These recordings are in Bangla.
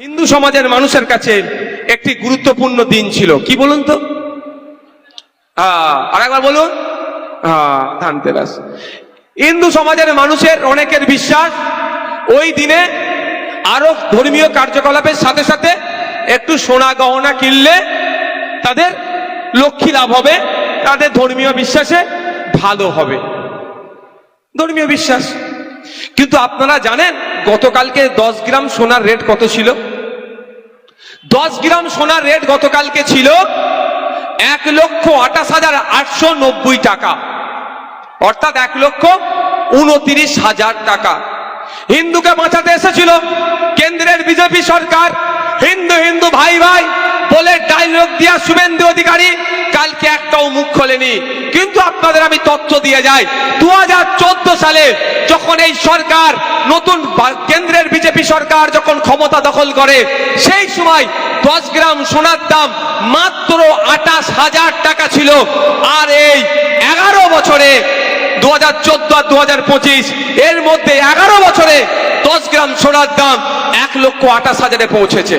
হিন্দু সমাজের মানুষের কাছে একটি গুরুত্বপূর্ণ দিন ছিল। কি বলুন তো? আর একবার বলুন। ধানতেরাস হিন্দু সমাজের মানুষের অনেকের বিশ্বাস, ওই দিনে আরও ধর্মীয় কার্যকলাপের সাথে সাথে একটু সোনা গহনা কিনলে তাদের লক্ষ্মী লাভ হবে, তাদের ধর্মীয় বিশ্বাসে ভালো হবে। ধর্মীয় বিশ্বাস। কিন্তু আপনারা জানেন গতকালকে দশ গ্রাম সোনার রেট কত ছিল? দশ গ্রাম সোনার রেট গতকালকে ছিল এক লক্ষ আঠাশ হাজার আটশো নব্বই টাকা। অর্থাৎ এক লক্ষ উনত্রিশ হাজার টাকা। হিন্দুকে বাঁচাতে এসেছিল কেন্দ্রের বিজেপি সরকার। হিন্দু হিন্দু ভাই ভাই বলে ডায়লগ দিয়া শুভেন্দু অধিকারী কালকে একটাও মুখ খোলেনি। কিন্তু আপনাদের আমি তথ্য দিয়ে যাই। দুহাজার চোদ্দ সালে যখন এই সরকার, নতুন কেন্দ্রের বিজেপি সরকার যখন ক্ষমতা দখল করে, সেই সময় দশ গ্রাম সোনার দাম মাত্র আঠাশ হাজার টাকা ছিল। আর এই এগারো বছরে দু হাজার চোদ্দ আর দু হাজার পঁচিশ, এর মধ্যে এগারো বছরে দশ গ্রাম সোনার দাম এক লক্ষ আঠাশ হাজারে পৌঁছেছে।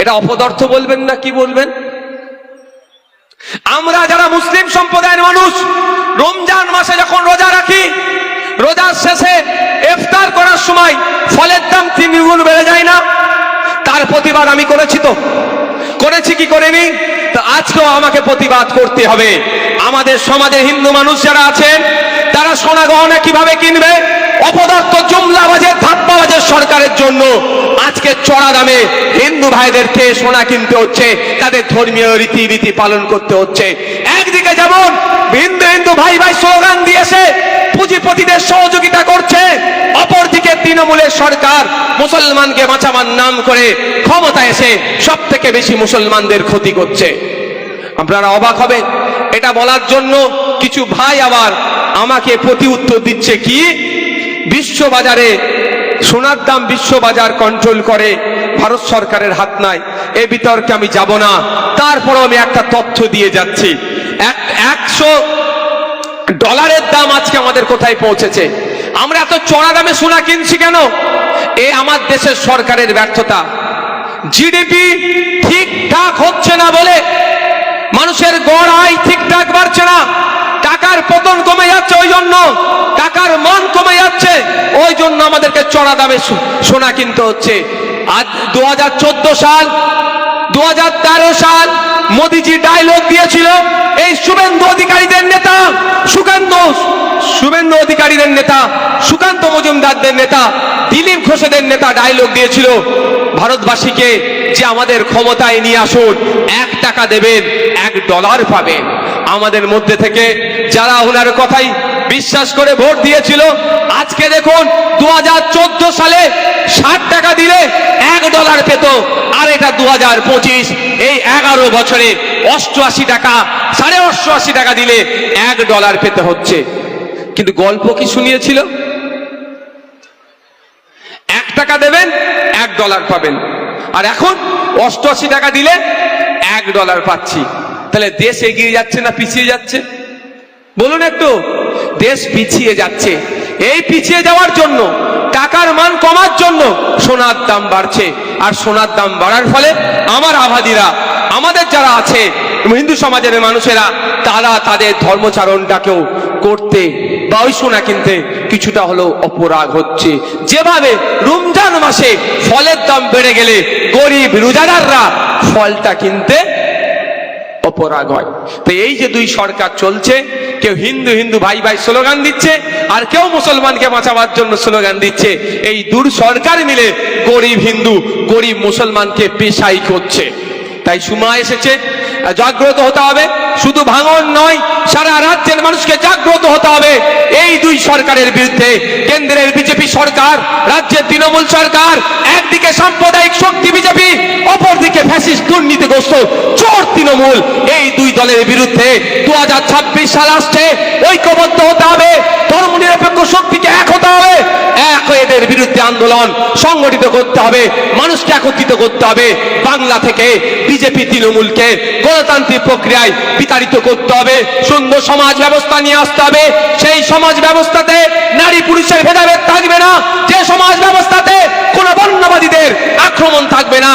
এটা অপদার্থ বলবেন না কি বলবেন? আমরা যারা মুসলিম সম্প্রদায়ের মানুষ, রমজান মাসে যখন রোজা রাখি রোজার শেষে ইফতার করার সময় ফলের দাম তিন গুণ বেড়ে যায় না? তার প্রতিবাদ আমি করেছি তো। করেছি কি করিনি? তো আজকেও আমাকে প্রতিবাদ করতে হবে। আমাদের সমাজে হিন্দু মানুষ যারা আছেন, তারা সোনা গহনা কীভাবে ধাপ্পাবাজের সরকারের জন্য আজকে চড়া দামে হিন্দু ভাইদেরকে সোনা কিনতে হচ্ছে, তাদের ধর্মীয় রীতিনীতি পালন করতে হচ্ছে। একদিকে যেমন হিন্দু হিন্দু ভাই ভাই স্লোগান দিয়েছে, পুঁজিপতিদের সহযোগিতা করছে, অপরদিকে তৃণমূলের সরকার মুসলমানকে বাঁচাবার নাম করে ক্ষমতা এসে সব থেকে বেশি মুসলমানদের ক্ষতি করছে। আপনারা অবাক হবেন, এটা বলার জন্য কিছু ভাই আবার আমাকে প্রতি উত্তর দিচ্ছে কি, বিশ্ববাজারে সোনার দাম বিশ্ববাজার কন্ট্রোল করে, ভারত সরকারের হাত নাই। এ বিতর্কে আমি যাব না। তারপরও আমি একটা তথ্য দিয়ে যাচ্ছি। এক- একশো ডলারের দাম আজকে আমাদের কোথায় পৌঁছেছে? আমরা এত চড়া দামে সোনা কিনছি কেন? এ আমার দেশের সরকারের ব্যর্থতা। জিডিপি ঠিকঠাক হচ্ছে না বলে মানুষের গড় আয় ঠিকঠাক বাড়ছে না। টাকার পতন কমে যাচ্ছে, ওই জন্য টাকার মান কমে যাচ্ছে। ওই জন্য আমাদেরকে চড়া দামে সোনা কিনতে হচ্ছে। দুহাজার চোদ্দ সাল, দুহাজার তেরো সাল মোদিজি ডায়লগ দিয়েছিল, এই শুভেন্দু অধিকারীদের নেতা সুকান্ত, শুভেন্দু অধিকারীদের নেতা সুকান্ত মজুমদারদের নেতা দিলীপ ঘোষেদের নেতা ডায়লগ দিয়েছিল। ভারতবাসীকে যে আমাদের ক্ষমতায় নিয়ে আসুন, এক টাকা দেবেন, এক ডলার পাবেন। আমাদের মধ্যে থেকে যারা ওনার কথাই বিশ্বাস করে ভোট দিয়েছিল। আজকে দেখুন দু হাজার চোদ্দ সালে ষাট টাকা দিলে এক ডলার পেত, আর এটা দু হাজার পঁচিশ, এই এগারো বছরে অষ্টআশি টাকা, সাড়ে অষ্টআশি টাকা দিলে এক ডলার পেতে হচ্ছে। কিন্তু গল্প কি শুনিয়েছিল? এক টাকা দেবেন, এক ডলার পাবেন। আর এখন অষ্টআশি টাকা দিলে এক ডলার পাচ্ছি। তাহলে দেশ এগিয়ে যাচ্ছে না পিছিয়ে যাচ্ছে? বলুন একটু। দেশ পিছিয়ে যাচ্ছে। এই পিছিয়ে যাওয়ার জন্য, টাকার মান কমার জন্য সোনার দাম বাড়ছে। আর সোনার দাম বাড়ার ফলে আমার আবাদীরা, আমাদের যারা আছে, হিন্দু সমাজের মানুষেরা, তারা তাদের ধর্মচারণটাকেও করতে বা ওই সোনা কিনতে কিছুটা হলেও অপরাগ হচ্ছে। যেভাবে রমজান মাসে ফলের দাম বেড়ে গেলে গরিব রোজাদাররা ফলটা কিনতে অপরাগ হয়। তো এই যে দুই সরকার চলছে কেউ হিন্দু হিন্দু ভাই ভাই স্লোগান দিচ্ছে, আর কেউ মুসলমানকে বাঁচাবার জন্য স্লোগান দিচ্ছে। এই দূর সরকার মিলে গরিব হিন্দু, গরিব মুসলমানকে পেশাই করছে। তাই সময় এসেছে জাগ্রত হতে হবে। শুধু ভাঙন নয়, সারা রাজ্যের মানুষকে জাগ্রত হতে হবে। এই দুই সরকারের বিরুদ্ধে কেন্দ্রের বিজেপি সরকার, রাজ্যের তৃণমূল সরকার, একদিকে সাম্প্রদায়িক শক্তি বিজেপি দুর্নীতিগ্রস্ত চোর তৃণমূল, এই দুই দলের বিরুদ্ধে দু সাল আসছে। ঐক্যবদ্ধ হতে হবে ধর্মনিরপেক্ষ শক্তিকে এক হতে হবে, এক এদের বিরুদ্ধে আন্দোলন সংগঠিত করতে হবে, মানুষকে একত্রিত করতে হবে, বাংলা থেকে বিজেপি তৃণমূলকে গণতান্ত্রিক প্রক্রিয়ায় বিতাড়িত করতে হবে, সুন্দর সমাজ ব্যবস্থা নিয়ে আসতে হবে। সেই সমাজ ব্যবস্থাতে নারী পুরুষের ভেদাভেদ থাকবে না, যে সমাজ ব্যবস্থাতে কোন বর্ণবাদীদের আক্রমণ থাকবে না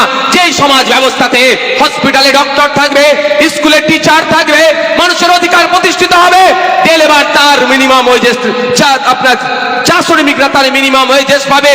যেই সমাজ ব্যবস্থাতে হসপিটালে ডক্টর থাকবে স্কুলে টিচার থাকবে, মানুষের অধিকার প্রতিষ্ঠিত হবে। ডেলিভার তার মিনিমাম ওয়েজেস আপনার চা শ্রমিকরা তার মিনিমাম ওয়েজেস পাবে।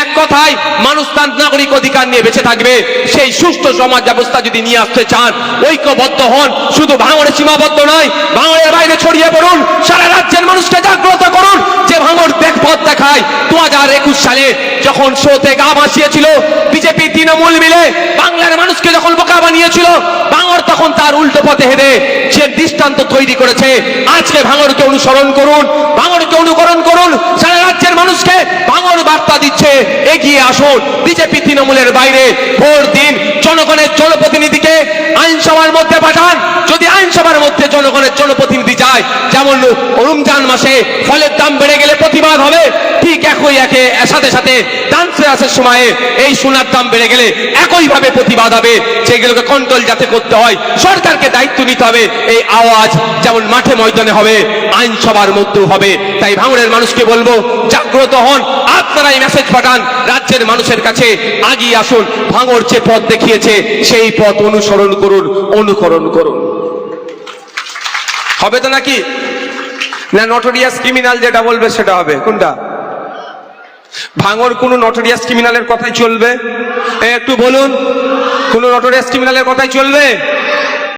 এক কথায়, মানুষ তার নাগরিক অধিকার নিয়ে বেঁচে থাকবে। সেই সুষ্ঠু সমাজ ব্যবস্থা যদি নিয়ে আসতে চান, ঐক্যবদ্ধ হন। শুধু ভাঙড়ে সীমাবদ্ধ নয়, ভাঙড়ের বাইরে ছড়িয়ে পড়ুন। সারা রাজ্যের মানুষকে জাগ্রত করুন। যে ভাঙড় পথ দেখায় দু হাজার একুশ সালে যখন শোতে গা ভাসিয়েছিল, বিজেপি তৃণমূল মিলে বাংলার মানুষকে যখন বোকা বানিয়েছিল ভাঙড় তখন তার উল্টো পথে হেঁটে যে দৃষ্টান্ত তৈরি করেছে, আজকে ভাঙড়কে অনুসরণ করুন ভাঙড়কে অনুকরণ করুন, সারা রাজ্যের মানুষকে ভাঙর বার্তা দিচ্ছে, এগিয়ে আসুন। বিজেপি তৃণমূলের বাইরে ভোট দিন জনগণের জনপ্রতিনিধিকে আইনসভার মধ্যে পাঠান। যদি আইনসভার মধ্যে জনগণের জনপ্রতিনিধি যায় যেমন রমজান মাসে ফলের দাম বেড়ে গেলে প্রতিবাদ হবে, ঠিক একই একে, সাথে সাথে ডান্সের সময়ে এই সোনার দাম বেড়ে গেলে একইভাবে প্রতিবাদ হবে। সেগুলোকে কন্ট্রোল যাতে করতে হয়, সরকারকে দায়িত্ব নিতে হবে। এই আওয়াজ যেমন মাঠে ময়দানে হবে, আইনসভার মধ্যেও হবে। তাই ভাঙড়ের মানুষকে বলব, জাগ্রত হন। আপনারা এই মেসেজ পাঠান, রাজ্যের মানুষের কাছে আগিয়ে আসুন। ভাঙড় যে পথ দেখিয়েছে, সেই পথ অনুসরণ করুন, অনুকরণ করুন। হবে তো নাকি? না নটোরিয়াস ক্রিমিনাল যেটা বলবে সেটা হবে। কোনটা? ভাঙর কোন নটোরিয়াস ক্রিমিনালের কথাই চলবে? একটু বলুন, কোন নটোরিয়াস ক্রিমিনালের কথাই চলবে?